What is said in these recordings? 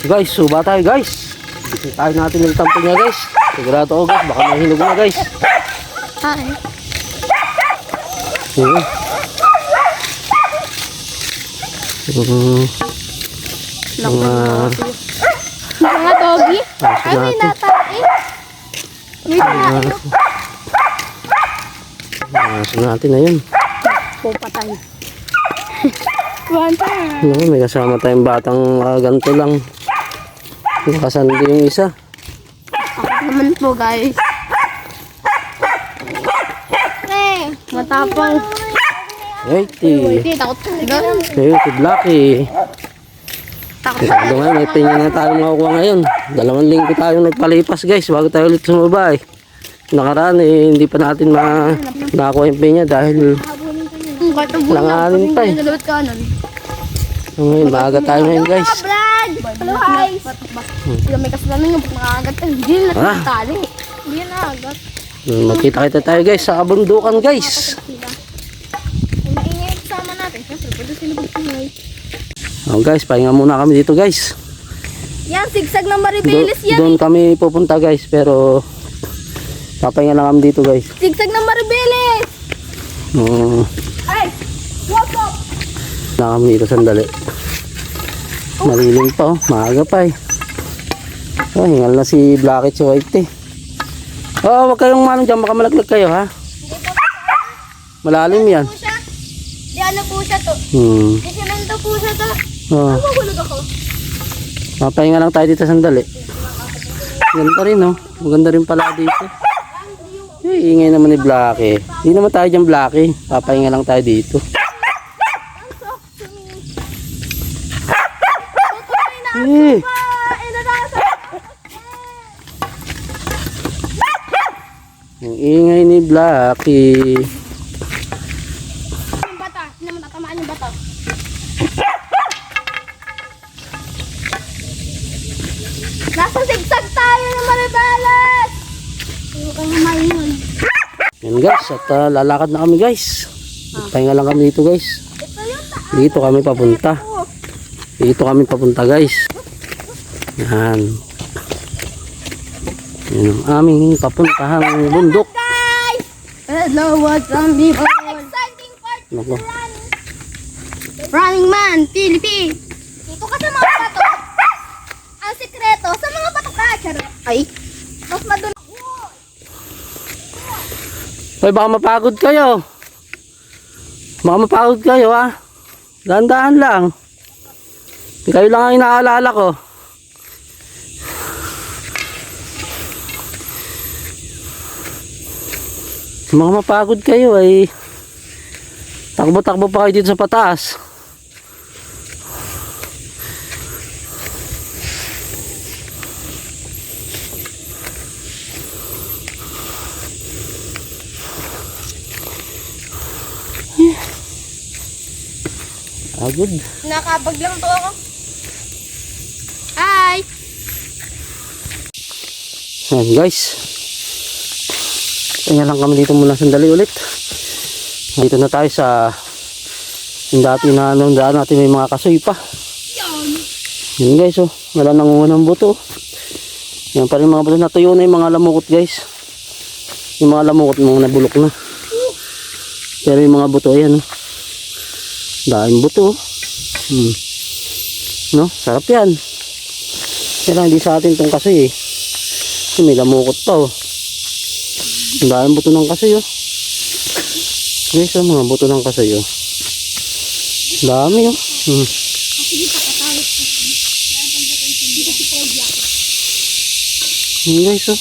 Guys, suba tayo guys. Tayo natin yung tampo niya guys. Sigurado ako guys, baka mahinog na guys. Hi. Oo. Mm, mga Mga doggy. aso Ay, may natay. May natay. Mga aso natin na yun. Pupatay. One time. Ano, may kasama tayong batang uh, ganito lang. Nakasandi yung isa. Ako naman po, guys. Hey, matapang. Wait, eh. Hindi, takot talaga. Blacky. Takot. Masyado nga, may pinya na tayo makakuha ngayon. Dalawang linggo tayong nagpalipas guys, bago tayo ulit sumabay. Nakaraan eh, hindi pa natin ma nakakuha yung pinya dahil Langanin pa eh. Ngayon, maaga tayo ngayon guys. Hello, guys! Sila may kasalanan yung ba't nakakagat ka. Hindi na Ah. tali. Hindi na nakagat. Magkita-kita tayo guys sa kabundukan guys. Sila. Kung maingay kasama natin, syempre, pwede sila magpingay. Oh guys, pahinga muna kami dito guys. Yan, sigsag ng Do Maribelis yan. doon kami pupunta guys, pero papahinga lang kami dito guys. Sigsag ng Maribelis! Um, Ay! What's up? na kami dito sandali. Malilim pa oh, maaga pa eh. Oh, hingal na si Blackit si White eh. Oh, wag kayong manong dyan, baka malaglag kayo ha. Malalim yan. Di ano po siya to. Hmm. Di semento po siya to. Oh, Mahulog ako. papahinga lang tayo dito sandali. Yan pa rin oh. Maganda rin pala dito. Eh, ingay naman ni Blacky. Hindi naman tayo dyan Blacky. Papahinga lang tayo dito. Eh, Ah, inanasa. Ang ingay ni Blacky. Yung bata. Hindi naman tatamaan yung bata. Nasa sigsag tayo ng Maribelis! Huwag kang humayon. Yan guys, at ah, lalakad na kami guys. Pahinga lang kami dito guys. Dito kami papunta. Dito kami papunta guys. Yan. Yan ang aming papuntahang bundok. Guys! Hello, what's up, people? Exciting part! Nako. Running Man, Philippines! Dito ka sa mga bato. Ang sikreto sa mga bato ka. Charot. Ay. Mas madun. Hoy, baka mapagod kayo. Baka mapagod kayo ha. Dahan-dahan lang. Kayo lang ang inaalala ko. Mga mapagod kayo ay takbo-takbo pa kayo dito sa pataas. Pagod. Nakabag lang to ako. Hi! Ayan guys. Kaya lang kami dito muna sandali ulit. Dito na tayo sa yung dati na anong daan natin may mga kasoy pa. Yan guys oh. Wala nangungunang buto. Yan pa rin mga buto. Natuyo na yung mga lamukot guys. Yung mga lamukot mga nabulok na. Pero yung mga buto ayan oh. Daming buto oh. Hmm. No? Sarap yan. Kaya hindi sa atin tong kasoy eh. May lamukot pa oh. Ang daming buto ng kasoy oh. Guys, oh, mga buto ng kasoy oh. Ang Dami oh. Hmm. Yan guys oh.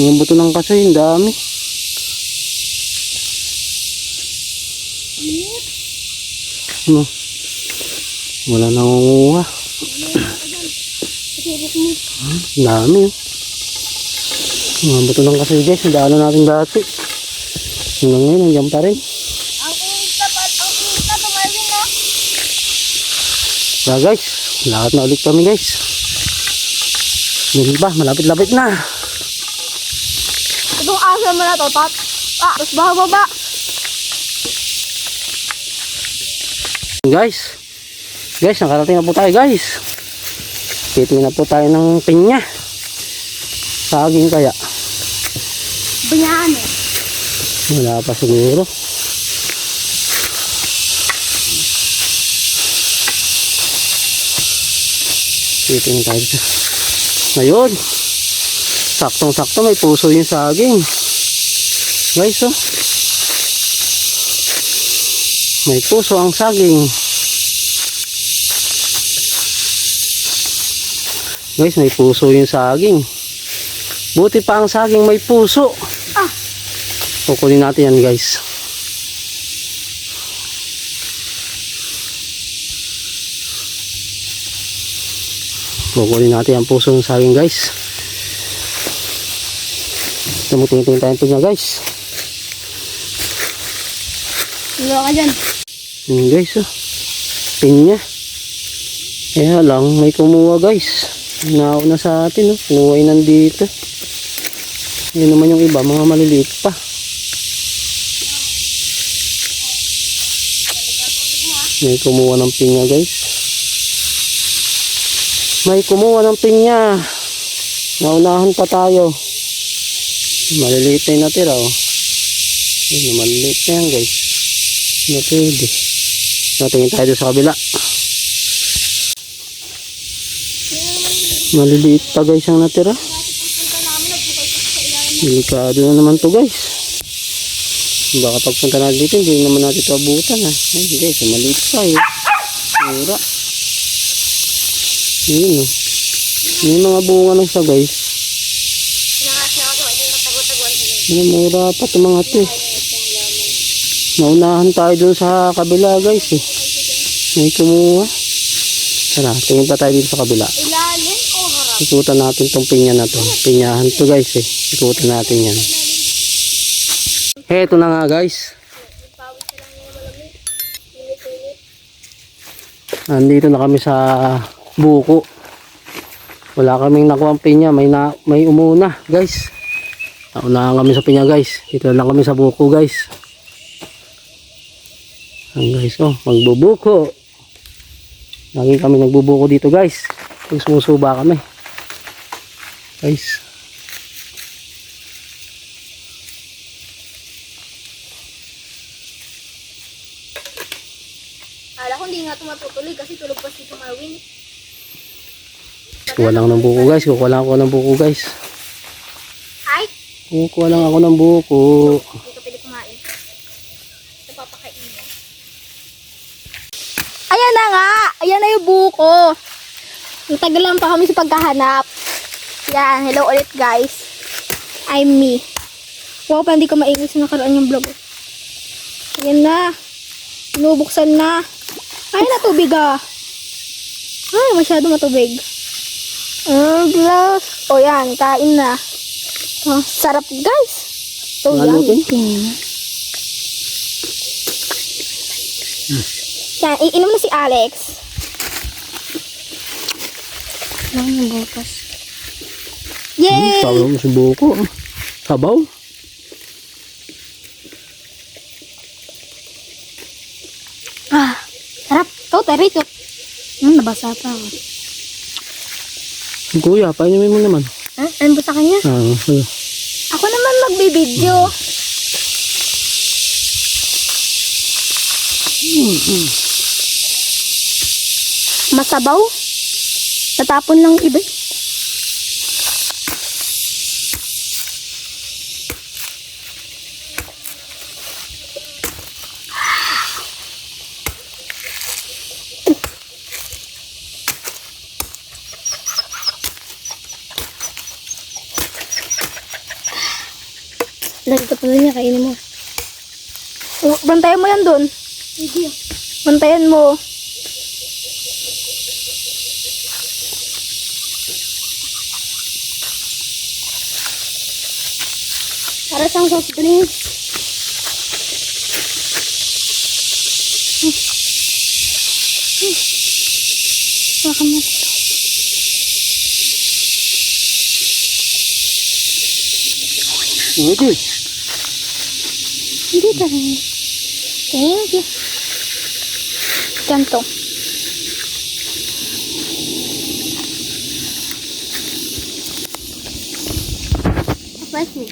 Mga buto ng kasoy, ang dami. Ano? Wala nangunguha. Ang dami oh. Mga buto ng kasoy guys, daanan natin dati. Hanggang ngayon, nandiyan pa rin. Ang init na pa, ang init na guys, lakad na ulit kami guys. Yan ba, malapit-lapit na. Itong asa mo na to, tot. Ah, tapos baba-baba. Guys, guys, nakarating na po tayo guys. Titingin na po tayo ng pinya. Saging kaya. Banyan eh. Wala pa siguro. Titingin tayo dito. Ngayon. Saktong-sakto may puso yung saging. Guys, oh. May puso ang saging. Guys, may puso yung saging. Buti pa ang saging may puso. Kukunin natin yan, guys. Kukunin natin ang puso ng saging, guys. Tumutingin-tingin tayo pinya, guys. Wala ka dyan. Yun, guys, oh. Pinya. Kaya lang, may kumuha, guys. Nauna sa atin, oh. Kumuha yun nandito. Yun naman yung iba, mga maliliit pa. May kumuha ng pinya, guys. May kumuha ng pinya. Naunahan pa tayo. Maliliit na yung natira, oh. Yun, maliliit na yan, guys. Na pwede. Natingin tayo sa kabila. Maliliit pa guys ang natira. Delikado na naman to guys. Baka pagpunta natin dito, hindi naman natin ito abutan ha. Ay guys, maliit pa eh. Mura. Yun oh. May mga bunga ng sa guys. May mura pa ito mga ito eh. Naunahan tayo dun sa kabila guys eh. May kumuha. Tara, tingin pa tayo dito sa kabila. O? Ikutan natin tong pinya na to. Pinyahan to guys eh. Ikutan natin yan. Heto na nga guys. Nandito na kami sa buko. Wala kaming nakuha pinya. May, na, may umuna guys. Naunahan kami sa pinya guys. Dito lang kami sa buko guys. Ang guys oh, magbubuko. Lagi kami nagbubuko dito guys. Pag sumusuba kami. Guys. Kala ko hindi nga ito matutuloy kasi tulog pa si Marwin. Kuha lang ng buko guys. Kuha lang ako ng buko guys. Ay! Kuha lang ako ng buko. Hindi ka pwede kumain. Ito papakainin. Ayan na nga! Ayan na yung buko. Natagal lang pa kami sa pagkahanap. Yan, hello ulit guys. I'm me. Wow, pa hindi ko maingay sa nakaraan yung vlog. Ayan na. Binubuksan na. Ay, natubig ah. Ay, masyado matubig. Mm, glass. O yan, kain na. Oh, sarap guys. So, Ano yummy. to? Yan, iinom na si Alex. Lang yung bukas. Yay! Sabaw mo sa buko. ah. Sabaw. Ah, sarap. Oh, tarito. Hmm, nabasa pa. Kuya, painumin mo naman. Ha? Ano ba sa kanya? Ah, sige. Ako naman magbibideo. Masabaw? Natapon lang iba. eh. Lagi ka pa niya, kainin mo. Oh, bantayan mo yan doon. Sige. Bantayan mo. Para siyang soft drink. Hmm. Baka mo. Pwede. Hindi pa Entende? Tentou. Vai sim.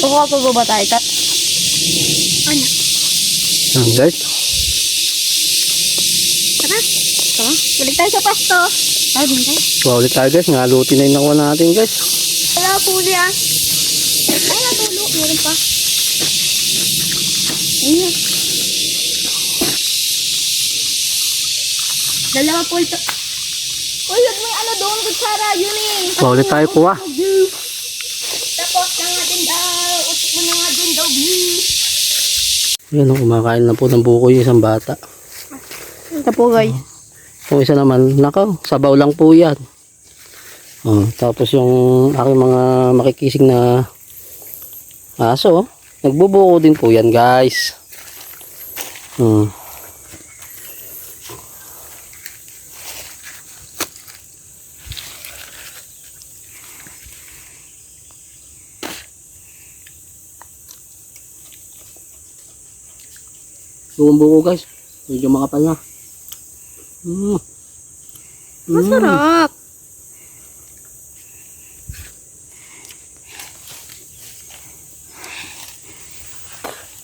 Rosa vou botar aí, tá? Olha. Não. Tayo sa pasto. Tayo din tayo. So ulit tayo guys. Ngaluti na yung nakuha natin guys. Wala puli ah. Ay, natulo. Meron pa. Ayun. Dalawa po ito. Uy, wag mo yung ano doon, kutsara. Yun eh. So ulit tayo kuha. Tapos na nga din daw. Utok mo na nga din daw. Blue. Yan o, kumakain na po ng buko yung isang bata. Ito po guys. Yung isa naman, nakaw, sabaw lang po yan. Oh, tapos yung aking mga makikising na aso, oh, nagbubuko din po yan guys. Hmm. Yung buko guys, medyo makapal na. Mm. Masarap.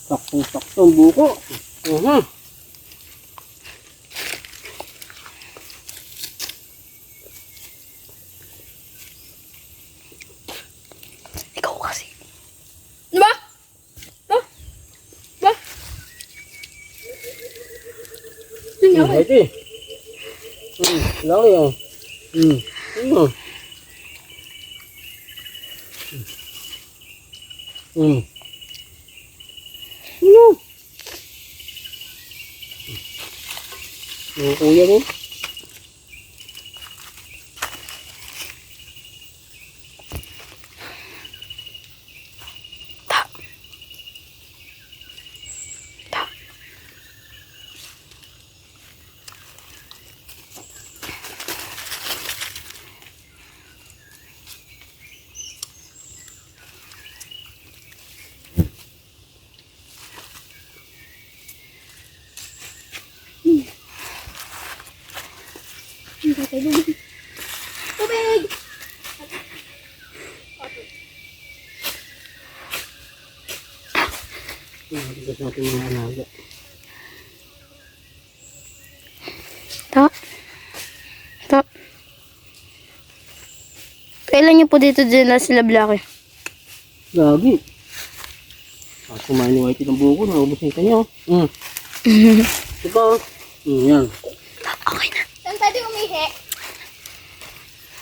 Saktong-sakto ang buko. Mhm. Ikaw kasi. Diba? Diba? Diba? Mm, ito eh. Laki oh. Mm. Mm. Mm. Ano? Yung kuya mo. Tubig! Matigas natin mga alaga. Ta. Ta. Kailan niyo po dito din na sila Blacky? Lagi. At kumain ni Whitey ng buko, naubos na yung kanya. oh. Mm. Ito oh. Mm, yan. Okay na. Saan tayo umihi?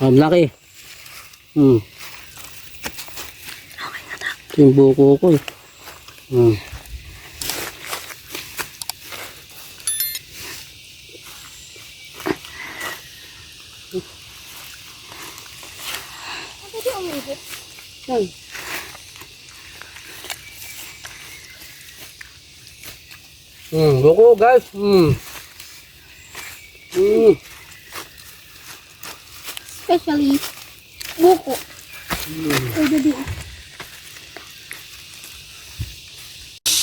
Ah, laki. Hmm. Okay na ta. Ito yung buko ko eh. Hmm. Umihi? Yan. Hmm, buko guys. Hmm. Hmm. Especially, buko. Ay, dadi.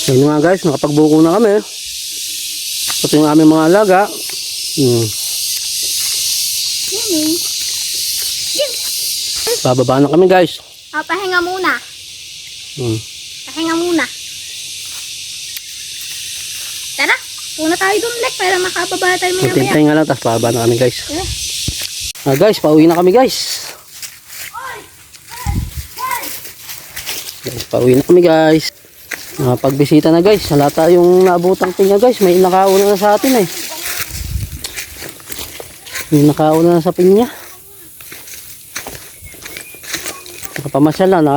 Ayun nga guys, nakapagbuko na kami. Ito yung aming mga alaga. Hmm. Yummy. Bababa na kami guys. Ah, pahinga muna. Hmm. Pahinga muna. Puna tayo doon, Lek, para makababa tayo maya maya. Magtintay nga lang, tapos bababa na kami guys. Eh. Ah guys, pauwi na kami guys. Guys, pauwi na kami guys. Pagbisita na guys. Wala tayong naabutang pinya guys. May nakauna na sa atin eh. May nakauna na sa pinya. Nakapamasyal na. na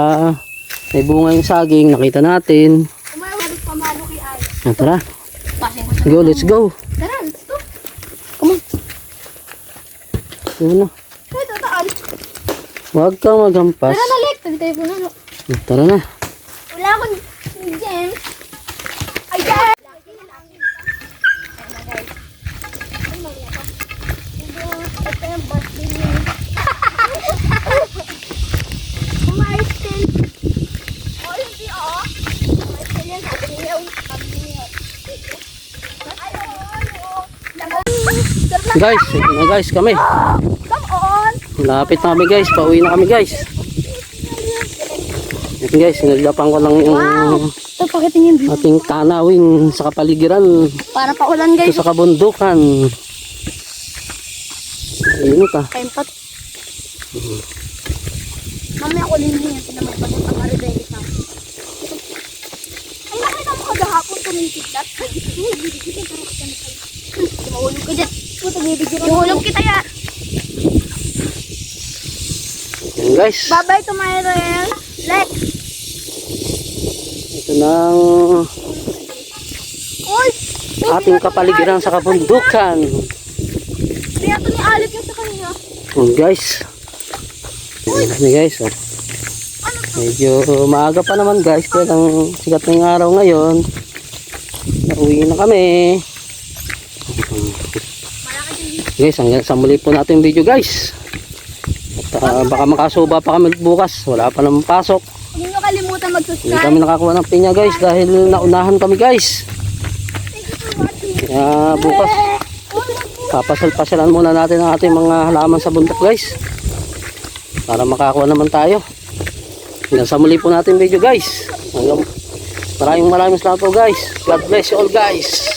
may bunga yung saging. Nakita natin. Umawalit pa go, let's go. Tara, let's go. Come on. Yun na. Ay, tataan. Huwag kang magampas. Tara na, Lek. Tayo po na. Tara na. Wala akong gem. Ay, gem! Ito yung birthday niya. Umayos din. Oh, hindi oh. Guys, ito na guys kami. Come on! Lapit na kami guys. Pauwi na kami guys. Ito guys, naglapan ko lang yung Ito, pakitin yung view. ating tanawin sa kapaligiran. Para pa ulan Ito guys. sa kabundukan. Init ah. Kain pat. Mamaya ko din yan. Pinamay pa ng pang-aribelis na. Ay, nakita mo kagahapon tumitik dat. Ay, ka rin kita Mahulog ka dyan. Mahulog kita ya. Yan guys. Bye-bye to my real. Lex. Ito ng Uy! ating kapaligiran sa kabundukan. Kaya ito ni Alip yung sa kanya. Yan guys. Yan guys. Oh. Medyo maaga pa naman guys. Kaya lang sikat na yung araw ngayon. Nauwi na kami. Guys, hanggang sa muli po natin video guys. At ah, baka makasuba pa kami bukas. Wala pa naman pasok. Huwag niyo kalimutan Hindi mag-subscribe. kami nakakuha ng pinya guys dahil naunahan kami guys. Kaya bukas papasal-pasalan muna natin ang ating mga halaman sa bundok guys. Para makakuha naman tayo. Hanggang sa muli po natin video guys. Hanggang maraming maraming salamat po guys. God bless you all guys.